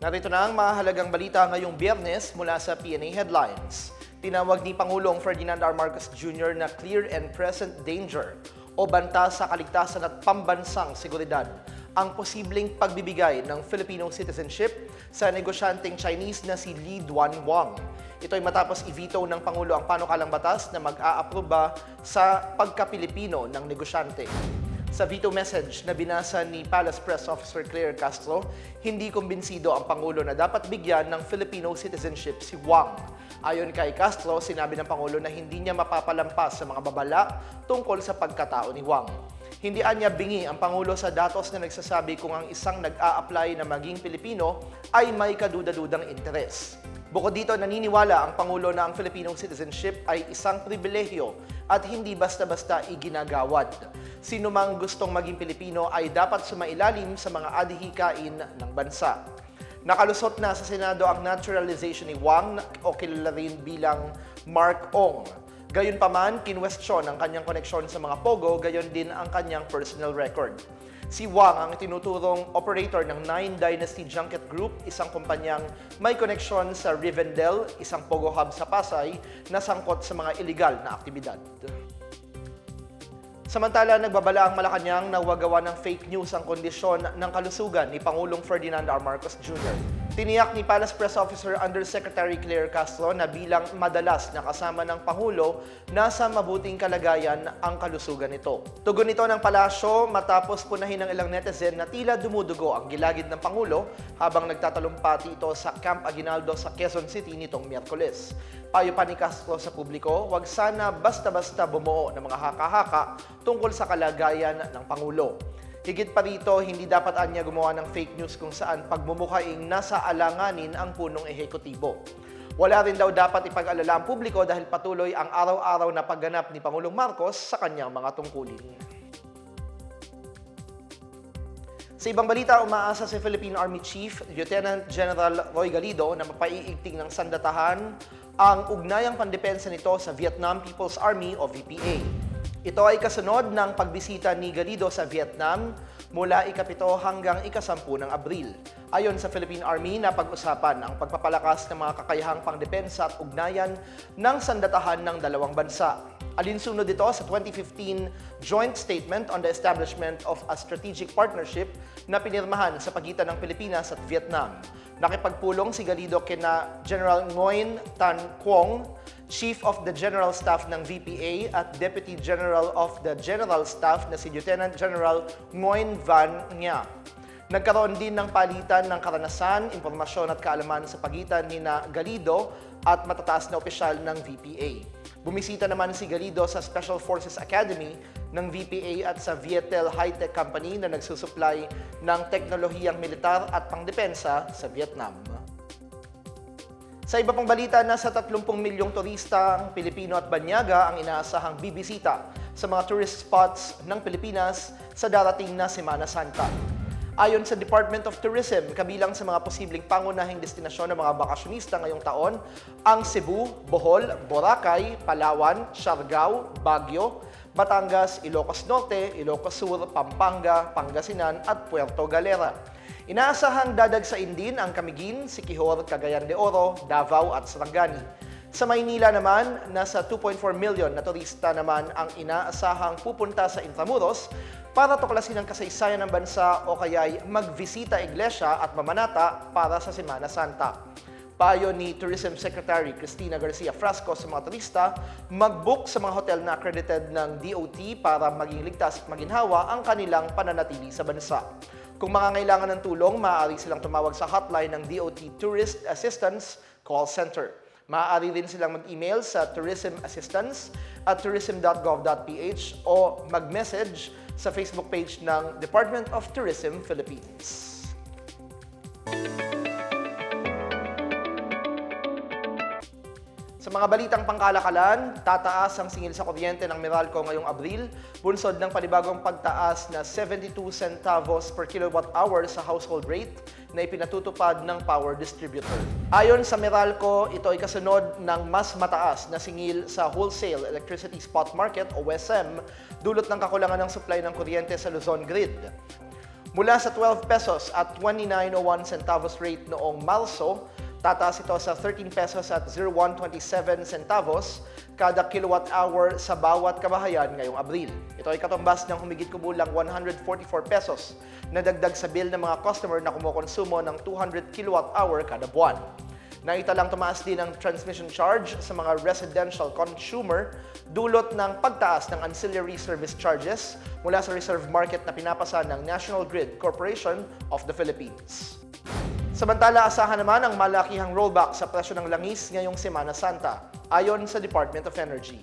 Narito na ang mahalagang balita ngayong biyernes mula sa PNA Headlines. Tinawag ni Pangulong Ferdinand R. Marcos Jr. na clear and present danger o banta sa kaligtasan at pambansang seguridad ang posibleng pagbibigay ng Filipino citizenship sa negosyanteng Chinese na si Li Duan Wang. Ito ay matapos i-veto ng Pangulo ang panukalang batas na mag-aaproba sa pagka-Pilipino ng negosyante. Sa veto message na binasa ni Palace Press Officer Claire Castro, hindi kumbinsido ang Pangulo na dapat bigyan ng Filipino citizenship si Wang. Ayon kay Castro, sinabi ng Pangulo na hindi niya mapapalampas sa mga babala tungkol sa pagkatao ni Wang. Hindi anya bingi ang Pangulo sa datos na nagsasabi kung ang isang nag-a-apply na maging Pilipino ay may kaduda-dudang interes. Bukod dito, naniniwala ang Pangulo na ang Filipino citizenship ay isang pribilehyo at hindi basta-basta iginagawad. Sino mang gustong maging Pilipino ay dapat sumailalim sa mga adhikain ng bansa. Nakalusot na sa Senado ang naturalization ni Wang o kilala rin bilang Mark Ong. Gayunpaman, kinwestiyon ang kanyang koneksyon sa mga Pogo, gayon din ang kanyang personal record. Si Wang ang tinuturong operator ng Nine Dynasty Junket Group, isang kumpanyang may koneksyon sa Rivendell, isang Pogo hub sa Pasay, na sangkot sa mga iligal na aktibidad. Samantala, nagbabala ang Malacanang na wagawa ng fake news ang kondisyon ng kalusugan ni Pangulong Ferdinand R. Marcos Jr. Tiniyak ni Palace Press Officer Undersecretary Claire Castro na bilang madalas na kasama ng Pangulo, nasa mabuting kalagayan ang kalusugan nito. Tugon nito ng palasyo matapos punahin ng ilang netizen na tila dumudugo ang gilagid ng Pangulo habang nagtatalumpati ito sa Camp Aguinaldo sa Quezon City nitong Miyerkules. Payo pa ni Castro sa publiko, wag sana basta-basta bumuo ng mga haka-haka tungkol sa kalagayan ng Pangulo. Higit pa rito, hindi dapat anya gumawa ng fake news kung saan pagmumukhaing nasa alanganin ang punong ehekutibo. Wala rin daw dapat ipag-alala ang publiko dahil patuloy ang araw-araw na pagganap ni Pangulong Marcos sa kanyang mga tungkulin. Sa ibang balita, umaasa si Philippine Army Chief Lieutenant General Roy Galido na mapaiigting ng sandatahan ang ugnayang pandepensa nito sa Vietnam People's Army o VPA. Ito ay kasunod ng pagbisita ni Galido sa Vietnam mula ikapito hanggang ikasampu ng Abril. Ayon sa Philippine Army, napag-usapan ang pagpapalakas ng mga kakayahang pangdepensa at ugnayan ng sandatahan ng dalawang bansa. Alinsunod ito sa 2015 Joint Statement on the Establishment of a Strategic Partnership na pinirmahan sa pagitan ng Pilipinas at Vietnam. Nakipagpulong si Galido kina General Nguyen Tan Quong, Chief of the General Staff ng VPA at Deputy General of the General Staff na si Lieutenant General Nguyen Van Nga. Nagkaroon din ng palitan ng karanasan, impormasyon at kaalaman sa pagitan ni na Galido at matataas na opisyal ng VPA. Bumisita naman si Galido sa Special Forces Academy ng VPA at sa Vietel High-Tech Company na nagsusupply ng teknolohiyang militar at pangdepensa sa Vietnam. Sa iba pang balita, nasa 30 milyong turista ang Pilipino at Banyaga ang inaasahang bibisita sa mga tourist spots ng Pilipinas sa darating na Semana Santa. Ayon sa Department of Tourism, kabilang sa mga posibleng pangunahing destinasyon ng mga bakasyonista ngayong taon, ang Cebu, Bohol, Boracay, Palawan, Siargao, Baguio, Batangas, Ilocos Norte, Ilocos Sur, Pampanga, Pangasinan at Puerto Galera. Inaasahang dadagsain din ang Camiguin, Siquijor, Cagayan de Oro, Davao at Sarangani. Sa Maynila naman, nasa 2.4 million na turista naman ang inaasahang pupunta sa Intramuros para tuklasin ang kasaysayan ng bansa o kaya'y magbisita iglesia at mamanata para sa Semana Santa. Payo ni Tourism Secretary Cristina Garcia Frasco sa mga turista, mag-book sa mga hotel na accredited ng DOT para maging ligtas at maginhawa ang kanilang pananatili sa bansa. Kung mangangailangan ng tulong, maaari silang tumawag sa hotline ng DOT Tourist Assistance Call Center. Maaari rin silang mag-email sa tourismassistance at tourism.gov.ph o mag-message sa Facebook page ng Department of Tourism Philippines. Sa mga balitang pangkalakalan, tataas ang singil sa kuryente ng Meralco ngayong Abril, bunsod ng panibagong pagtaas na 72 centavos per kilowatt hour sa household rate na ipinatutupad ng power distributor. Ayon sa Meralco, ito ay kasunod ng mas mataas na singil sa Wholesale Electricity Spot Market o WESM, dulot ng kakulangan ng supply ng kuryente sa Luzon Grid. Mula sa 12 pesos at 29.01 centavos rate noong Marso, tataas ito sa 13 pesos at 0127 centavos kada kilowatt hour sa bawat kabahayan ngayong Abril. Ito ay katumbas ng humigit kumulang 144 pesos na dagdag sa bill ng mga customer na kumukonsumo ng 200 kilowatt hour kada buwan. Naitalang tumaas din ang transmission charge sa mga residential consumer dulot ng pagtaas ng ancillary service charges mula sa reserve market na pinapasa ng National Grid Corporation of the Philippines. Samantala, asahan naman ang malakihang rollback sa presyo ng langis ngayong Semana Santa, ayon sa Department of Energy.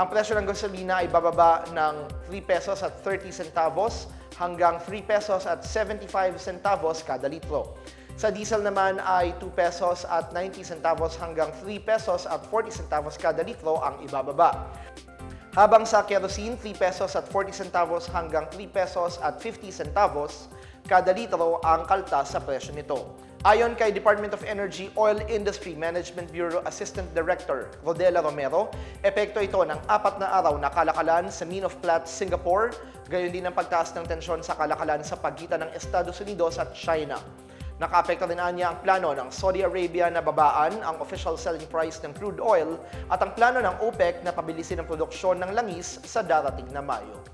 Ang presyo ng gasolina ay bababa ng 3 pesos at 30 centavos hanggang 3 pesos at 75 centavos kada litro. Sa diesel naman ay 2 pesos at 90 centavos hanggang 3 pesos at 40 centavos kada litro ang ibababa. Habang sa kerosene, 3 pesos at 40 centavos hanggang 3 pesos at 50 centavos kada litro ang kaltas sa presyo nito. Ayon kay Department of Energy Oil Industry Management Bureau Assistant Director Rodela Romero, epekto ito ng apat na araw na kalakalan sa Mean of Platte, Singapore, gayon din ang pagtaas ng tensyon sa kalakalan sa pagitan ng Estados Unidos at China. Nakaapekto din niya ang plano ng Saudi Arabia na babaan ang official selling price ng crude oil at ang plano ng OPEC na pabilisin ang produksyon ng langis sa darating na Mayo.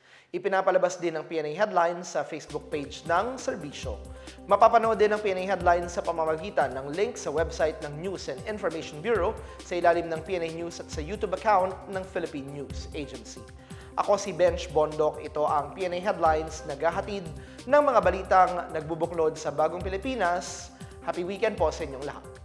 Ipinapalabas din ng PNA Headlines sa Facebook page ng serbisyo. Mapapanood din ang PNA Headlines sa pamamagitan ng link sa website ng News and Information Bureau sa ilalim ng PNA News at sa YouTube account ng Philippine News Agency. Ako si Bench Bondok, ito ang PNA Headlines naghahatid ng mga balitang nagbubuklod sa bagong Pilipinas. Happy weekend po sa inyong lahat.